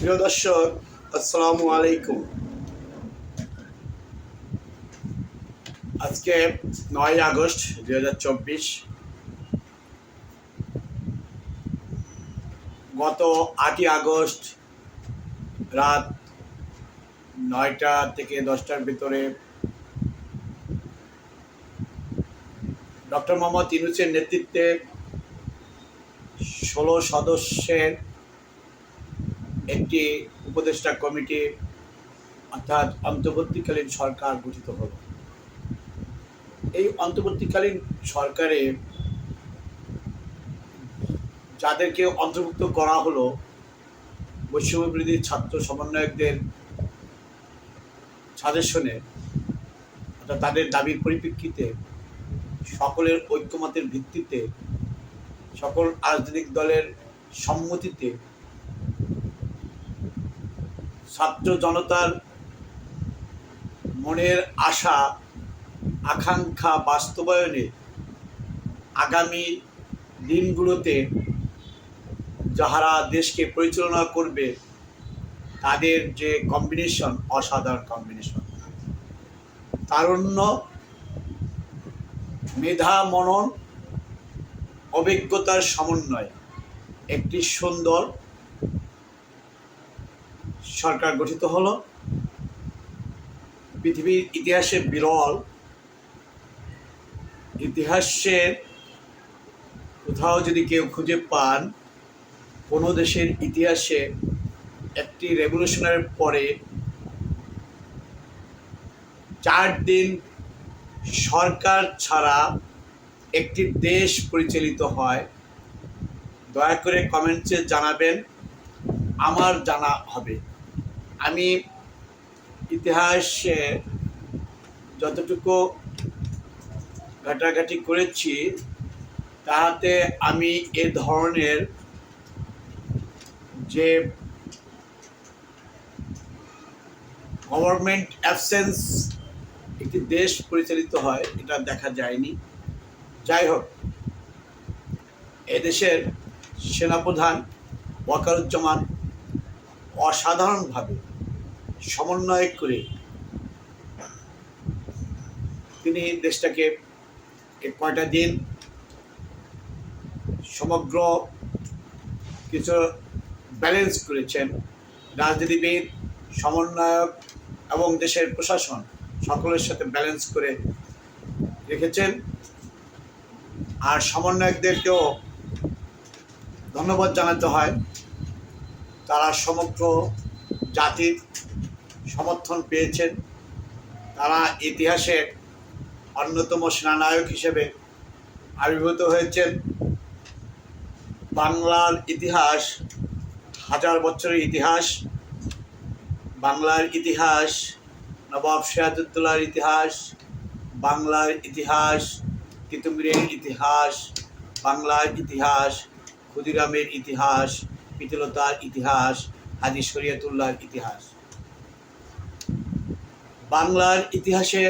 প্রিয় দর্শক, আসসালামু আলাইকুম। আজকে নয় আগস্ট দুই হাজার চব্বিশ। গত আটই আগস্ট রাত নয়টা থেকে দশটার ভিতরে ডক্টর মোহাম্মদ ইনুসের নেতৃত্বে ষোলো সদস্যের একটি উপদেষ্টা কমিটি অর্থাৎ অন্তর্বর্তীকালীন সরকার গঠিত হল। এই অন্তর্বর্তীকালীন সরকারে যাদেরকে অন্তর্ভুক্ত করা হলো, বৈষম্য বিরোধী ছাত্র সমন্বয়কদের সাজেশনে, অর্থাৎ তাদের দাবির পরিপ্রেক্ষিতে সকলের ঐক্যমতের ভিত্তিতে সকল রাজনৈতিক দলের সম্মতিতে ছাত্র জনতার মনের আশা, আকাঙ্ক্ষা বাস্তবায়নে আগামী দিনগুলোতে যাহারা দেশকে পরিচালনা করবে, তাদের যে কম্বিনেশন অসাধারণ কম্বিনেশন তারুণ্য, মেধা, মনন, অভিজ্ঞতার সমন্বয়। একটি সুন্দর সরকার গঠিত হলো। পৃথিবীর ইতিহাসে বিরল। ইতিহাসের কোথাও যদি কেউ খুঁজে পান, কোনো দেশের ইতিহাসে একটি রেভলিউশনের পরে চার দিন সরকার ছাড়া একটি দেশ পরিচালিত হয়, দয়া করে কমেন্টসে জানাবেন। আমার জানা হবে। আমি ইতিহাসে যতটুকু ঘাটাঘাটি করেছি, তাহাতে আমি এ ধরনের যে গভর্নমেন্ট অ্যাবসেন্স একটি দেশ পরিচালিত হয়, এটা দেখা যায়নি। যাই হোক এদেশের সেনাপ্রধান ওয়াকারুজ্জামান অসাধারণভাবে সমন্বয় করে তিনি দেশটাকে কয়টা দিন সমগ্র কিছু ব্যালেন্স করেছেন। রাজনীতিবিদ, সমন্বয়ক এবং দেশের প্রশাসন সকলের সাথে ব্যালেন্স করে রেখেছেন। আর সমন্বয়কদেরকেও ধন্যবাদ জানাতে হয়। তারা সমগ্র জাতির সমর্থন পেয়েছেন। তারা ইতিহাসের অন্যতম সেনানায়ক হিসেবে আবির্ভূত হয়েছেন। বাংলার ইতিহাস, হাজার বছরের ইতিহাস, বাংলার ইতিহাস, নবাব সিরাজউদ্দৌলার ইতিহাস, বাংলার ইতিহাস, তিতুমিরের ইতিহাস, বাংলার ইতিহাস, ক্ষুদিরামের ইতিহাস, পিতলতার ইতিহাস, হাজি শরিয়তুল্লাহর ইতিহাস। বাংলার ইতিহাসে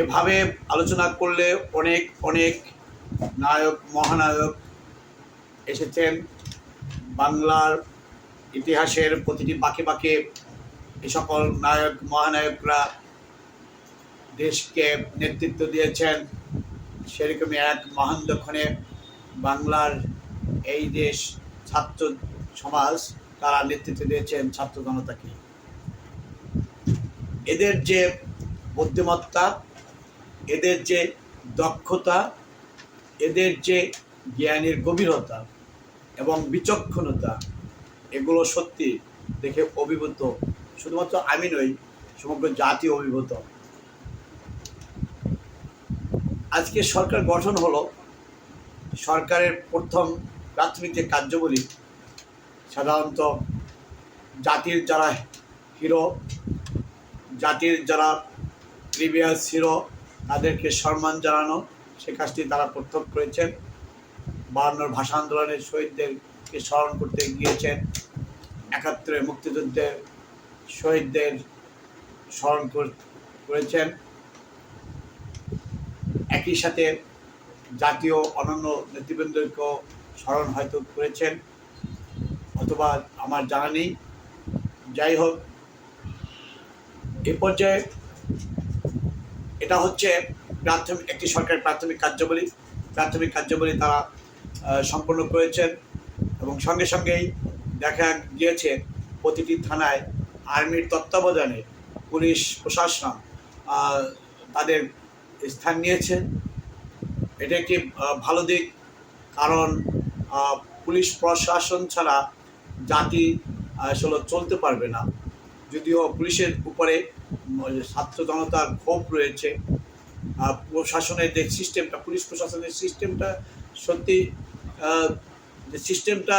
এভাবে আলোচনা করলে অনেক অনেক নায়ক, মহানায়ক এসেছেন। বাংলার ইতিহাসের প্রতিটি বাঁকে বাঁকে এ সকল নায়ক, মহানায়করা দেশকে নেতৃত্ব দিয়েছেন। সেরকমই এক মহান্দক্ষণে বাংলার এই দেশ ছাত্র সমাজ তারা নেতৃত্ব দিয়েছেন ছাত্র জনতাকে। এদের যে বুদ্ধিমত্তা, এদের যে দক্ষতা, এদের যে জ্ঞানের গভীরতা এবং বিচক্ষণতা, এগুলো সত্যি দেখে অভিভূত। শুধুমাত্র আমি নই, সমগ্র জাতি অভিভূত। আজকে সরকার গঠন হলো, সরকারের প্রথম প্রাথমিক যে কার্যবলী সাধারণত জাতির যারা হিরো জাতির যারা প্রিভিয়াস হিরো তাদেরকে সম্মান জানানো, সে কাজটি তারা প্রত্যক্ষ করেছেন। বায়ান্নর ভাষা আন্দোলনের শহীদদেরকে স্মরণ করতে গিয়েছেন। একাত্তরের মুক্তিযুদ্ধের শহীদদের স্মরণ কর- করেছেন। একই সাথে জাতীয় অনন্য নেতৃবৃন্দকেও স্মরণ হয়তো করেছেন। অথবা আমার জানা নেই। যাই হোক এ পর্যায়ে এটা হচ্ছে প্রাথমিক, একটি সরকারি প্রাথমিক কার্যাবলী। প্রাথমিক কার্যাবলী তারা সম্পন্ন করেছেন এবং সঙ্গে সঙ্গেই দেখা গিয়েছে প্রতিটি থানায় আর্মির তত্ত্বাবধানে পুলিশ, প্রশাসন তাদের স্থান নিয়েছে। এটা একটি ভালো দিক কারণ পুলিশ প্রশাসন ছাড়া জাতি আসলে চলতে পারবে না। যদিও পুলিশের উপরে ছাত্র জনতার ক্ষোভ রয়েছে প্রশাসনের যে সিস্টেমটা, পুলিশ প্রশাসনের সিস্টেমটা সত্যি যে সিস্টেমটা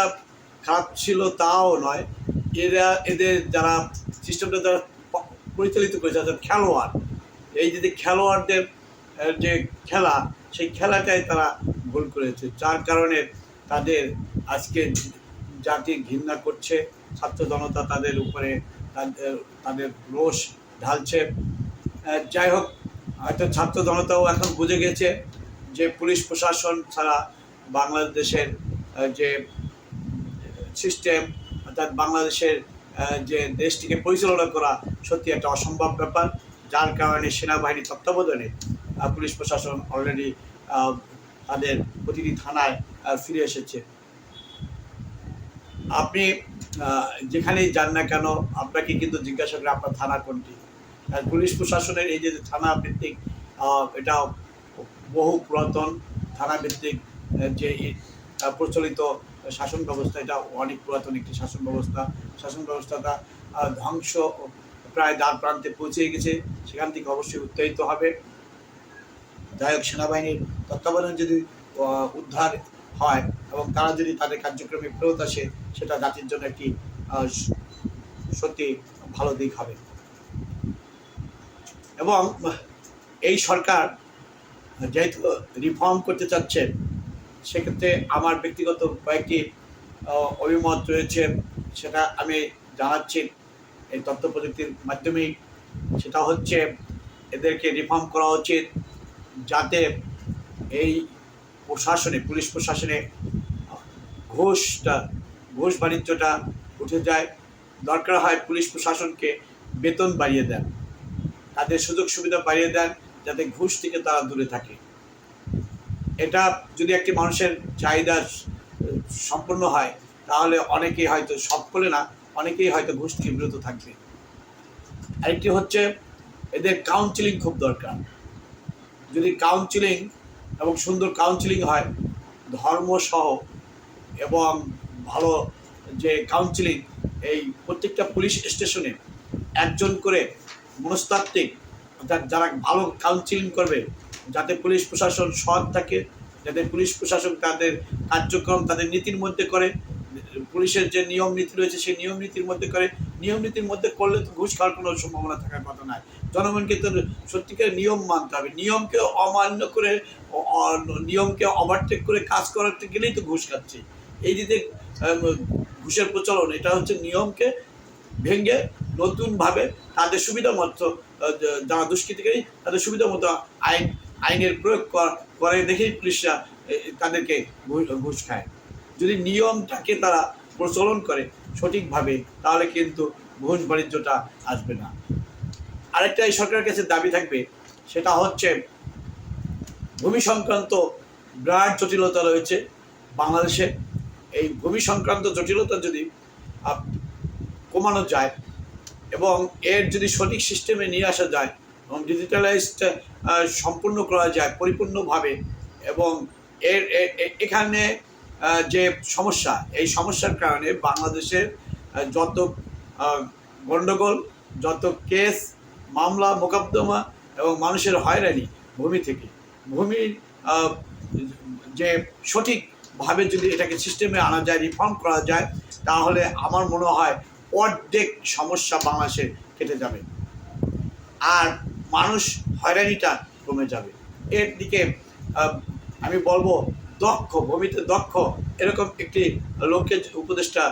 খারাপ ছিল তাও নয়। এরা, এদের যারা সিস্টেমটা যারা পরিচালিত করেছে যারা খেলোয়াড়, এই যে যে খেলোয়াড়দের যে খেলা, সেই খেলাটাই তারা ভুল করেছে। যার কারণে তাদের আজকে জাতি ঘৃণা করছে, ছাত্র জনতা তাদের উপরে তাদের রোষ ঢালছে। যাই হোক, হয়তো ছাত্র জনতাও এখন বুঝে গেছে যে পুলিশ প্রশাসন ছাড়া বাংলাদেশের যে সিস্টেম অর্থাৎ বাংলাদেশের যে দেশটিকে পরিচালনা করা সত্যি একটা অসম্ভব ব্যাপার। যার কারণে সেনাবাহিনী তত্ত্বাবধানে পুলিশ প্রশাসন অলরেডি তাদের প্রতিটি থানায় ফিরে এসেছে। আপনি যেখানেই যান না কেন, আপনাকে কিন্তু জিজ্ঞাসা করে আপনার থানা কোনটি। পুলিশ প্রশাসনের এই যে থানা ভিত্তিক এটা বহু পুরাতন থানা ভিত্তিক যে প্রচলিত শাসন ব্যবস্থা, এটা অনেক পুরাতন একটি শাসন ব্যবস্থা। শাসন ব্যবস্থাটা ধ্বংস প্রায় দ্বার প্রান্তে পৌঁছে গেছে, সেখান থেকে অবশ্যই উত্তেজিত হবে। যাই হোক, সেনাবাহিনীর তত্ত্বাবধানে যদি উদ্ধার হয় এবং তারা যদি তাদের কার্যক্রমে ফেরত আসে, সেটা জাতির জন্য একটি সত্যি ভালো দিক হবে। এবং এই সরকার যেহেতু রিফর্ম করতে চাচ্ছেন সেক্ষেত্রে আমার ব্যক্তিগত কয়েকটি অভিমত রয়েছে। সেটা আমি জানাচ্ছি এই তথ্য প্রযুক্তির মাধ্যমেই। সেটা হচ্ছে এদেরকে রিফর্ম করা উচিত যাতে এই প্রশাসনে, পুলিশ প্রশাসনে ঘুষটা, ঘুষ বাণিজ্যটা উঠে যায়। দরকার হয় পুলিশ প্রশাসনকে বেতন বাড়িয়ে দেন। তাদের সুযোগ সুবিধা বাড়িয়ে দেন যাতে ঘুষ থেকে তারা দূরে থাকে। এটা যদি একটি মানুষের চাহিদা সম্পূর্ণ হয়, তাহলে অনেকেই হয়তো সকলে না, অনেকেই হয়তো ঘুষ থেকে বিরত থাকবে। আরেকটি হচ্ছে, এদের কাউন্সিলিং খুব দরকার। যদি কাউন্সিলিং এবং সুন্দর কাউন্সিলিং হয় ধর্মসহ এবং ভালো যে কাউন্সিলিং এই প্রত্যেকটা পুলিশ স্টেশনে একজন করে মনস্তাত্ত্বিক, অর্থাৎ যারা ভালো কাউন্সিলিং করবে, যাতে পুলিশ প্রশাসন সৎ থাকে, যাতে পুলিশ প্রশাসন তাদের কার্যক্রম, তাদের নীতির মধ্যে করে, পুলিশের যে নিয়ম নীতি রয়েছে, সেই নিয়ম নীতির মধ্যে করে, নিয়ম নীতির মধ্যে করলে তো ঘুষ খাওয়ার কোনো সম্ভাবনা থাকার কথা নয়। জনগণকে তো সত্যিকার নিয়ম মানতে হবে। নিয়মকে অমান্য করে নিয়মকে ওভারটেক করে কাজ করাতে গেলেই তো ঘুষ খাচ্ছে। এই যে যে, ঘুষের প্রচলন এটা হচ্ছে নিয়মকে ভেঙে নতুনভাবে তাদের সুবিধা মতো যারা দুষ্কৃতিকারী তাদের সুবিধা মতো আইন আইনের প্রয়োগ কর- দেখেই পুলিশরা তাদেরকে ঘুষ খায়। যদি নিয়মটাকে তারা প্রচলন করে সঠিকভাবে তাহলে কিন্তু ঘুষ বাণিজ্যটা আসবে না। আরেকটা এই সরকারের কাছে দাবি থাকবে, সেটা হচ্ছে ভূমি সংক্রান্ত বিরাট জটিলতা রয়েছে। বাংলাদেশে এই ভূমি সংক্রান্ত জটিলতা যদি কমানো যায় এবং এর যদি সঠিক সিস্টেমে নিয়ে আসা যায় এবং ডিজিটালাইজড সম্পূর্ণ করা যায় পরিপূর্ণভাবে এবং এর এখানে যে সমস্যা, এই সমস্যার কারণে বাংলাদেশের যত গণ্ডগোল যত কেস মামলা, মোকদ্দমা এবং মানুষের হয়রানি ভূমি থেকে। ভূমির যে সঠিকভাবে যদি এটাকে সিস্টেমে আনা যায় রিফর্ম করা যায়, তাহলে আমার মনে হয় অর্ধেক সমস্যা বাংলাদেশে কেটে যাবে। আর মানুষ হয়রানিটা কমে যাবে। এর দিকে আমি বলব দক্ষ, ভূমিতে দক্ষ এরকম একটি লোককে উপদেষ্টা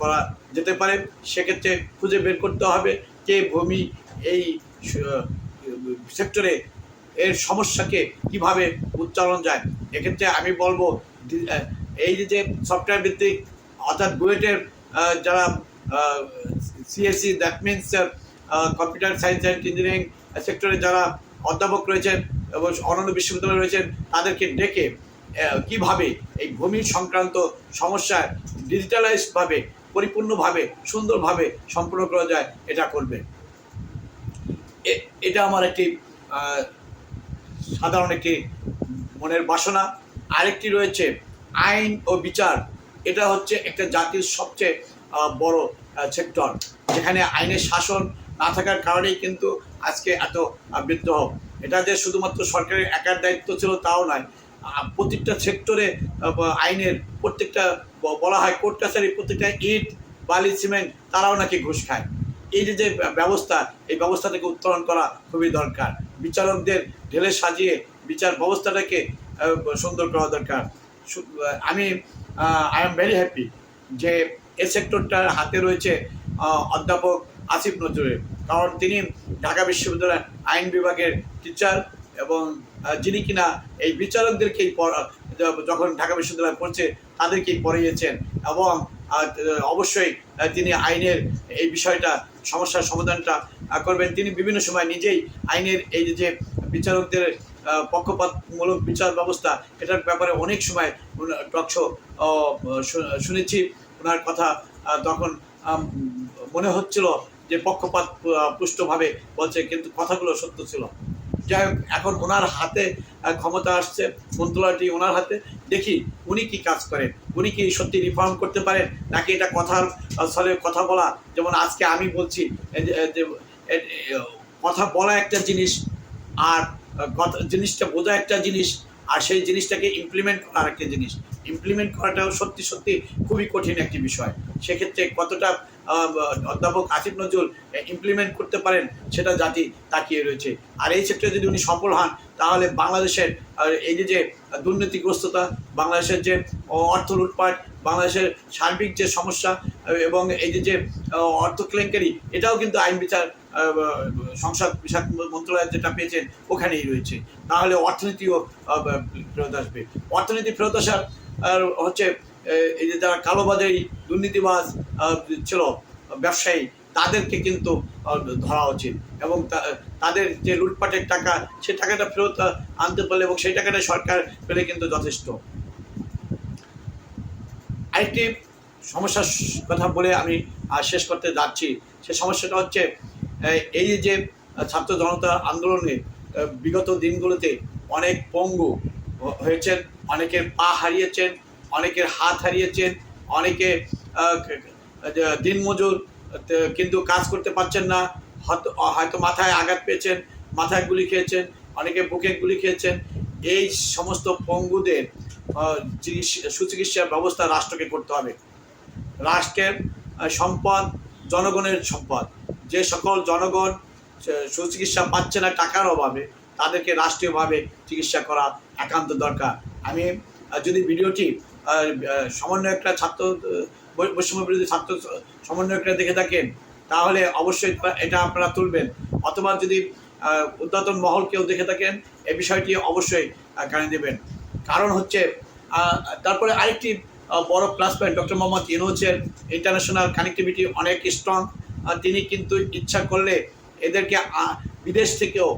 করা যেতে পারে। সেক্ষেত্রে খুঁজে বের করতে হবে কে ভূমি এই সেক্টরে এর সমস্যাকে কীভাবে উচ্চারণ যায়? এক্ষেত্রে আমি বলব এই যে সফটওয়্যার ভিত্তিক, অর্থাৎ বুয়েটের যারা CSC that means computer science and engineering সেক্টরে যারা অধ্যাপক রয়েছেন, এবং অন্যান্য বিশ্ববিদ্যালয় রয়েছেন, তাদেরকে ডেকে কীভাবে এই ভূমি সংক্রান্ত সমস্যায় ডিজিটালাইজডভাবে পরিপূর্ণভাবে, সুন্দরভাবে সম্পূর্ণ করা যায়, এটা করবে। এটা আমার একটি সাধারণ একটি মনের বাসনা। আরেকটি রয়েছে আইন ও বিচার। এটা হচ্ছে একটা জাতির সবচেয়ে বড় সেক্টর, যেখানে আইনের শাসন না থাকার কারণেই কিন্তু আজকে এত বিদ্রোহ এটা যে শুধুমাত্র সরকারের একার দায়িত্ব ছিল তাও নয় প্রত্যেকটা সেক্টরে আইনের প্রত্যেকটা বলা হয় কোর্ট কাছারি প্রত্যেকটা ইট, বালি, সিমেন্ট তারাও নাকি ঘুষ খায়। এই যে যে ব্যবস্থা, এই ব্যবস্থা থেকে উত্তরণ করা খুবই দরকার। বিচারকদের ঢেলে সাজিয়ে বিচার ব্যবস্থাটাকে সুন্দর করা দরকার। আমি আই এম ভেরি হ্যাপি যে এ সেক্টরটার হাতে রয়েছে অধ্যাপক আসিফ নজরুলের কারণ তিনি ঢাকা বিশ্ববিদ্যালয়ের আইন বিভাগের টিচার এবং যিনি কিনা এই বিচারকদেরকেই যখন ঢাকা বিশ্ববিদ্যালয়ে পড়ছে, তাদেরকেই পড়িয়েছেন। এবং অবশ্যই তিনি আইনের এই বিষয়টা, সমস্যার সমাধানটা করবেন। তিনি বিভিন্ন সময় নিজেই আইনের এই যে- বিচারকদের পক্ষপাতমূলক বিচার ব্যবস্থা, এটার ব্যাপারে অনেক সময় টকশো শুনেছি। ওনার কথা তখন মনে হচ্ছিল যে পক্ষপাত পুষ্টভাবে বলছে, কিন্তু কথাগুলো সত্য ছিল। যাই হোক, এখন ওনার হাতে ক্ষমতা আসছে, মন্ত্রণালয়টি ওনার হাতে। দেখি উনি কি কাজ করেন, উনি কি সত্যি রিফর্ম করতে পারেন, নাকি এটা কথার ছলে কথা বলা, যেমন আজকে আমি বলছি যে- কথা বলা একটা জিনিস, আর জিনিসটা বোঝা একটা জিনিস, আর সেই জিনিসটাকে ইমপ্লিমেন্ট করা আরেকটা জিনিস। ইমপ্লিমেন্ট করাটাও সত্যি সত্যি খুবই কঠিন একটি বিষয়। সেক্ষেত্রে কতটা অধ্যাপক আসিফ নজরুল ইমপ্লিমেন্ট করতে পারেন, সেটা জাতি তাকিয়ে রয়েছে। আর এই ক্ষেত্রে যদি উনি সফল হন, তাহলে বাংলাদেশের এই যে যে দুর্নীতিগ্রস্ততা, বাংলাদেশের যে অর্থ লুটপাট, বাংলাদেশের সার্বিক যে সমস্যা এবং এই যে যে অর্থ কেলেঙ্কারি, এটাও কিন্তু আইন বিচার সংসদ বিষয়ক মন্ত্রণালয় যেটা পেয়েছেন, ওখানেই রয়েছে। তাহলে অর্থনীতিও ফেরত আসবে। অর্থনীতি ফেরত আসার হচ্ছে এই যে যারা কালোবাজারি দুর্নীতিবাজ ছিল, ব্যবসায়ী, তাদেরকে কিন্তু ধরা উচিত। এবং তাদের যে লুটপাটের টাকা, সে টাকাটা ফেরত আনতে পারলে এবং সেই টাকাটা সরকার পেলে কিন্তু যথেষ্ট। আরেকটি সমস্যার কথা বলে আমি শেষ করতে যাচ্ছি। সে সমস্যাটা হচ্ছে এই যে ছাত্র জনতা আন্দোলনে বিগত দিনগুলোতে অনেক পঙ্গু হয়েছেন, অনেকের পা হারিয়েছেন অনেকের হাত হারিয়েছেন, অনেকে দিনমজুর কিন্তু কাজ করতে পারছেন না হয়তো মাথায় আঘাত পেয়েছেন, মাথায় গুলি খেয়েছেন, অনেকে বুকে গুলি খেয়েছেন। এই সমস্ত পঙ্গুদের সুচিকিৎসার ব্যবস্থা রাষ্ট্রকে করতে হবে। রাষ্ট্রের সম্পদ, জনগণের সম্পদ। যে সকল জনগণ সুচিকিৎসা পাচ্ছে না টাকার অভাবে, তাদেরকে রাষ্ট্রীয়ভাবে চিকিৎসা করা একান্ত দরকার। আমি যদি ভিডিওটি সমন্বয়করা ছাত্র বৈষম্য বিরোধী ছাত্র সমন্বয়করা দেখে থাকেন, তাহলে অবশ্যই এটা আপনারা তুলবেন। অথবা যদি উদ্যতন মহল কেউ দেখে থাকেন, এ বিষয়টি অবশ্যই কানে দেবেন। কারণ হচ্ছে তারপরে আরেকটি বড় প্লাস পয়েন্ট ডক্টর মোহাম্মদ ইউনুসের ইন্টারন্যাশনাল কানেক্টিভিটি অনেক স্ট্রং তিনি কিন্তু ইচ্ছা করলে এদেরকে বিদেশ থেকেও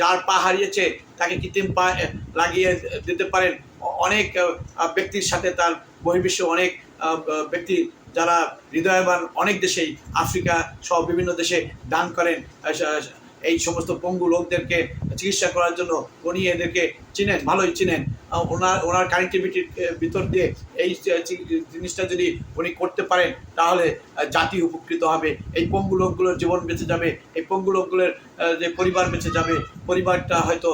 যার পা হারিয়েছে, তাকে কৃত্রিম পা লাগিয়ে দিতে পারেন। অনেক ব্যক্তির সাথে তার বহির্বিশ্বে অনেক ব্যক্তি যারা হৃদয়বান অনেক দেশেই, আফ্রিকা সহ বিভিন্ন দেশে দান করেন এই সমস্ত পঙ্গু লোকদেরকে চিকিৎসা করার জন্য উনি এদেরকে চিনেন, ভালোই চিনেন। ওনার ওনার কানেক্টিভিটির ভিতর দিয়ে এই জিনিসটা যদি উনি করতে পারেন, তাহলে জাতি উপকৃত হবে। এই পঙ্গু লোকগুলোর জীবন বেঁচে যাবে, এই পঙ্গু লোকগুলোর যে পরিবার বেঁচে যাবে, পরিবারটা হয়তো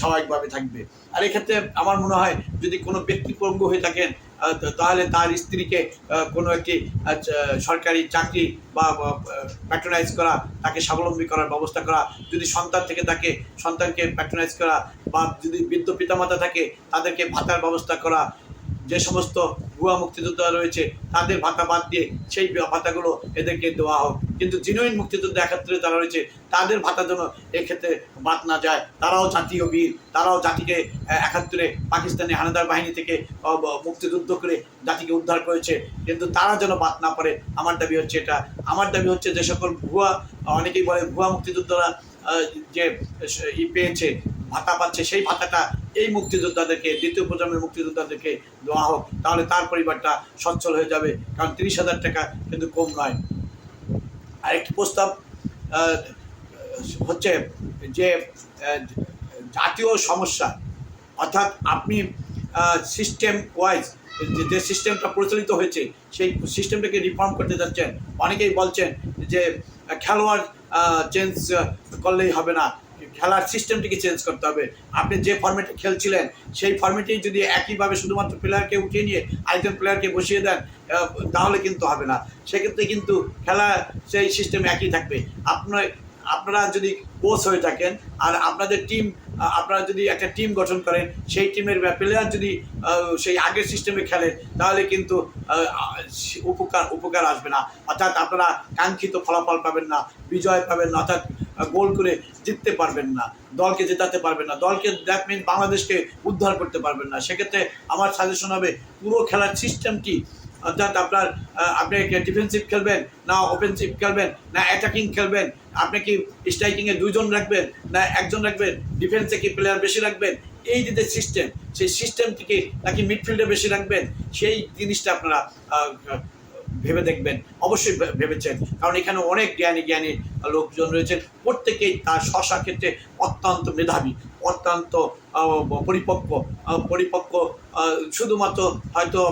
স্বাভাবিকভাবে থাকবে। আর এক্ষেত্রে আমার মনে হয় যদি কোনো ব্যক্তি পঙ্গু হয়ে থাকেন তাহলে তার স্ত্রীকে কোনো একটি সরকারি চাকরি বা প্যাট্রোনাইজ করা, তাকে স্বাবলম্বী করার ব্যবস্থা করা, যদি সন্তান থেকে তাকে, সন্তানকে প্যাট্রোনাইজ করা বা যদি বৃদ্ধ পিতামাতা থাকে, তাদেরকে ভাতার ব্যবস্থা করা যে সমস্ত ভুয়া মুক্তিযোদ্ধা রয়েছে, তাদের ভাতা বাদ দিয়ে সেই ভাতাগুলো এদেরকে দেওয়া হোক। কিন্তু জিনুইন মুক্তিযোদ্ধা একাত্তরে যারা রয়েছে, তাদের ভাতা যেন এক্ষেত্রে বাদ না যায়। তারাও জাতীয় বীর, তারাও জাতিকে একাত্তরে পাকিস্তানি হানাদার বাহিনী থেকে মুক্তিযুদ্ধ করে জাতিকে উদ্ধার করেছে। কিন্তু তারা যেন বাদ না পড়ে, আমার দাবি হচ্ছে এটা। আমার দাবি হচ্ছে যে সকল ভুয়া, অনেকেই বলে ভুয়া মুক্তিযোদ্ধারা যে পেয়েছে ভাতা পাচ্ছে, সেই ভাতাটা এই মুক্তিযোদ্ধাদেরকে, দ্বিতীয় প্রজন্মের মুক্তিযোদ্ধাদেরকে দেওয়া হোক, তাহলে তার পরিবারটা সচ্ছল হয়ে যাবে। কারণ তিরিশ হাজার টাকা কিন্তু কম নয়। আরেকটি প্রস্তাব হচ্ছে যে জাতীয় সমস্যা, অর্থাৎ আপনি সিস্টেম ওয়াইজ যে সিস্টেমটা প্রচলিত হয়েছে, সেই সিস্টেমটাকে রিফর্ম করতে যাচ্ছেন। অনেকেই বলছেন যে, খেলোয়াড় চেঞ্জ করলেই হবে না। খেলার সিস্টেমটিকে চেঞ্জ করতে হবে। আপনি যে ফর্মেটে খেলছিলেন, সেই ফর্মেটেই যদি একইভাবে শুধুমাত্র প্লেয়ারকে উঠিয়ে নিয়ে আরেকজন প্লেয়ারকে বসিয়ে দেন তাহলে কিন্তু হবে না। সেক্ষেত্রে কিন্তু খেলা সেই সিস্টেম একই থাকবে। আপনার আপনারা যদি কোচ হয়ে থাকেন আর আপনাদের টিম আপনারা যদি একটা টিম গঠন করেন, সেই টিমের প্লেয়ার যদি সেই আগের সিস্টেমে খেলে তাহলে কিন্তু উপকার উপকার আসবে না। অর্থাৎ আপনারা কাঙ্ক্ষিত ফলাফল পাবেন না, বিজয় পাবেন না, অর্থাৎ গোল করে জিততে পারবেন না, দলকে জেতাতে পারবেন না। দলকে দ্যাট মিন বাংলাদেশকে উদ্ধার করতে পারবেন না। সেক্ষেত্রে আমার সাজেশন হবে, পুরো খেলার সিস্টেমটি অর্থাৎ আপনার আপনি ডিফেন্সিভ খেলবেন, না অফেন্সিভ খেলবেন, না অ্যাটাকিং খেলবেন, আপনি কি স্ট্রাইকিংয়ে দুজন রাখবেন, না একজন রাখবেন ডিফেন্সে কি প্লেয়ার বেশি রাখবেন? এই যে সিস্টেম সেই সিস্টেমটিকে নাকি মিডফিল্ডে বেশি রাখবেন, সেই জিনিসটা আপনারা ভেবে দেখবেন, অবশ্যই ভেবেছেন। কারণ এখানে অনেক জ্ঞানী জ্ঞানী লোকজন রয়েছেন, প্রত্যেকেই তার শশা ক্ষেত্রে অত্যন্ত মেধাবী। অত্যন্ত পরিপক্ক পরিপক্ক শুধুমাত্র হয়তো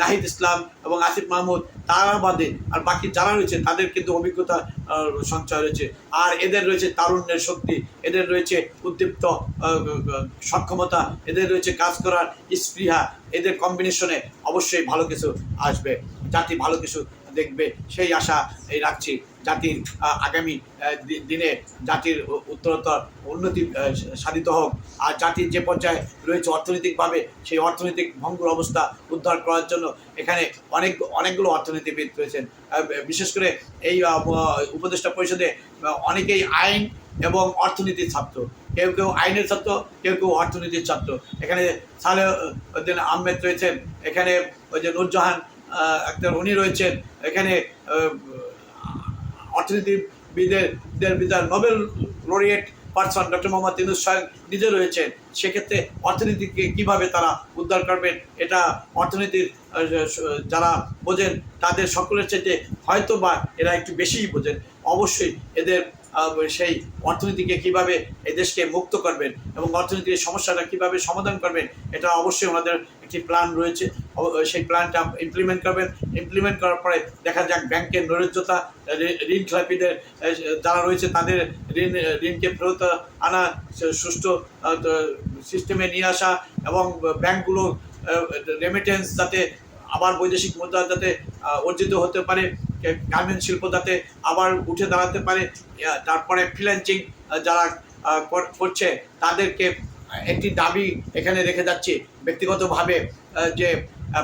নাহিদ ইসলাম এবং আসিফ মাহমুদ, তারা বাদে আর বাকি যারা রয়েছে তাদের কিন্তু অভিজ্ঞতা সঞ্চয় রয়েছে। আর এদের রয়েছে তারুণ্যের শক্তি, এদের রয়েছে উদ্দীপ্ত সক্ষমতা, এদের রয়েছে কাজ করার স্পৃহা, এদের কম্বিনেশনে অবশ্যই ভালো কিছু আসবে, জাতি ভালো কিছু দেখবে, সেই আশা এই রাখছি। জাতির আগামী দিনে জাতির উত্তরোত্তর উন্নতি সাধিত হোক। আর জাতির যে পর্যায়ে রয়েছে অর্থনৈতিকভাবে, সেই অর্থনৈতিক ভঙ্গুর অবস্থা উদ্ধার করার জন্য এখানে অনেক, অনেকগুলো অর্থনীতিবিদ রয়েছেন। বিশেষ করে এই উপদেষ্টা পরিষদে অনেকেই আইন এবং অর্থনীতির ছাত্র। কেউ কেউ আইনের ছাত্র, কেউ কেউ অর্থনীতির ছাত্র। এখানে সালে উদ্দিন আহমেদ রয়েছেন, এখানে ওই যে নুরজাহান আক্তার, উনি রয়েছেন। এখানে অর্থনীতিবিদের দের বিদার Nobel laureate person doctor Mohammad Yunus সাহেব নিজে রয়েছেন। সেক্ষেত্রে অর্থনীতিকে কীভাবে তারা উদ্ধার করবেন এটা অর্থনীতির যারা বোঝেন, তাদের সকলের চাইতে হয়তো বা এরা একটু বেশিই বোঝেন। অবশ্যই এদের সেই অর্থনীতিকে কীভাবে এই দেশকে মুক্ত করবেন এবং অর্থনীতির সমস্যাটা কীভাবে সমাধান করবেন, এটা অবশ্যই ওনাদের একটি প্ল্যান রয়েছে। সেই প্ল্যানটা ইমপ্লিমেন্ট করবেন। ইমপ্লিমেন্ট করার পরে দেখা যাক ব্যাংকের নৈরাজ্যতা ঋণ খেলাপিদের যারা রয়েছে তাদের ঋণ, ঋণকে ফেরত আনা সুষ্ঠু সিস্টেমে নিয়ে আসা এবং ব্যাংকগুলো রেমিটেন্স যাতে আবার বৈদেশিক মুদ্রা যাতে অর্জিত হতে পারে গার্মেন্ট শিল্প যাতে আবার উঠে দাঁড়াতে পারে তারপরে ফ্রিল্যান্সিং যারা কর- করছে, তাদেরকে একটি দাবি এখানে রেখে যাচ্ছি। ব্যক্তিগতভাবে যে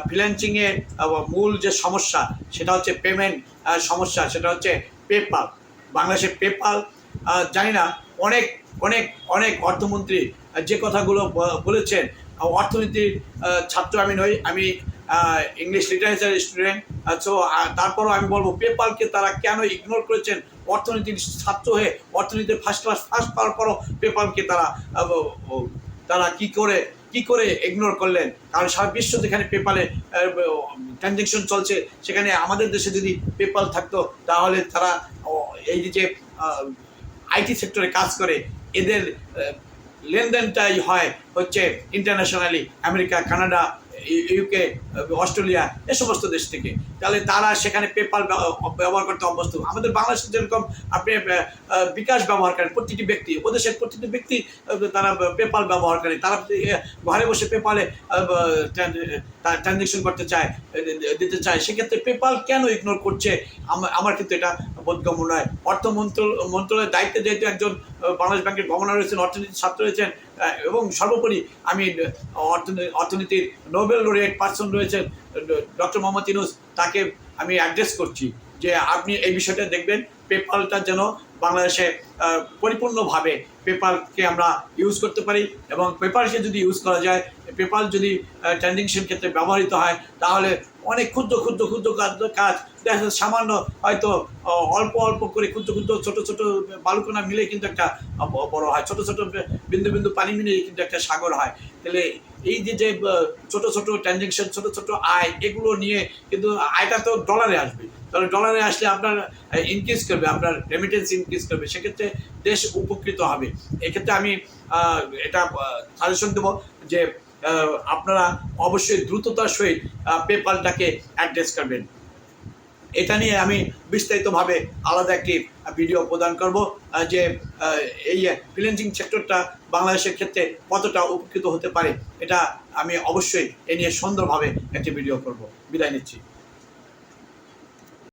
ফ্রিল্যান্সিংয়ের মূল যে সমস্যা, সেটা হচ্ছে পেমেন্ট সমস্যা, সেটা হচ্ছে পেপাল বাংলাদেশের পেপাল জানি না, অনেক অনেক অনেক অর্থমন্ত্রী যে কথাগুলো বলেছেন, অর্থনীতির ছাত্র আমি নই, আমি ইংলিশ লিটারেচার স্টুডেন্ট সো তারপরও আমি বলব, পেপালকে তারা কেন ইগনোর করেছেন? অর্থনীতির ছাত্র হয়ে অর্থনীতির ফার্স্ট ক্লাস ফার্স্ট পাওয়ার পরও পেপালকে তারা তারা কি করে কি করে ইগনোর করলেন? কারণ সারা বিশ্ব যেখানে পেপালে ট্রানজ্যাকশন চলছে, সেখানে আমাদের দেশে যদি পেপাল থাকতো, তাহলে তারা এই যে আইটি সেক্টরে কাজ করে, এদের লেনদেনটাই হয় হচ্ছে internationally America, Canada UK Australia এ সমস্ত দেশ থেকে। তাহলে তারা সেখানে পেপাল ব্যবহার করতে অভ্যস্ত। আমাদের বাংলাদেশে যেরকম আপনি বিকাশ ব্যবহার করেন প্রতিটি ব্যক্তি ওদেশের প্রতিটি ব্যক্তি তারা পেপাল ব্যবহার করে। তারা ঘরে বসে পেপালে ট্রানজেকশন করতে চায় দিতে চায়। সেক্ষেত্রে পেপাল কেন ইগনোর করছে? আমা- আমার কিন্তু এটা বোধগম্য অর্থ মন্ত্র মন্ত্রণালয়ের দায়িত্বে যেহেতু একজন বাংলাদেশ ব্যাংকের গভর্নর রয়েছেন অর্থনীতি ছাত্র রয়েছেন এবং সর্বোপরি আমি অর্থনী- অর্থনীতির নোবেল লোরিয়েট পার্সন রয়েছেন ডক্টর মোহাম্মদ ইনুস তাকে আমি অ্যাড্রেস করছি যে আপনি এই বিষয়টা দেখবেন, পেপালটা যেন বাংলাদেশে পরিপূর্ণভাবে পেপালকে আমরা ইউজ করতে পারি এবং পেপারকে যদি ইউজ করা যায়, পেপাল যদি ট্রানজেকশন ক্ষেত্রে ব্যবহৃত হয়, তাহলে অনেক ক্ষুদ্র ক্ষুদ্র ক্ষুদ্র কাজ কাজ। দেখা সামান্য হয়তো অল্প অল্প করে ক্ষুদ্র ক্ষুদ্র, ছোট ছোট বালুকোনা মিলে কিন্তু একটা বড় হয়। ছোট ছোট বিন্দু বিন্দু পানি মিলে কিন্তু একটা সাগর হয়। তাহলে এই যে যে ছোট ছোট ট্রানজেকশন ছোট ছোট আয়, এগুলো নিয়ে কিন্তু আয়টা তো ডলারে আসবে। তাহলে ডলারে আসলে আপনার ইনক্রিজ করবে, আপনার রেমিটেন্স ইনক্রিজ করবে। সেক্ষেত্রে দেশ উপকৃত হবে। এক্ষেত্রে আমি এটা সাজেশন দেবো যে আপনারা অবশ্যই দ্রুততার সহিত পেপালটাকে অ্যাড্রেস করবেন। এটা নিয়ে আমি বিস্তারিতভাবে আলাদা একটি ভিডিও প্রদান করব যে এই ফ্রিল্যান্সিং সেক্টরটা বাংলাদেশের ক্ষেত্রে কতটা উপকৃত হতে পারে, এটা আমি অবশ্যই এ নিয়ে সুন্দরভাবে একটি ভিডিও করব। বিদায় নিচ্ছি।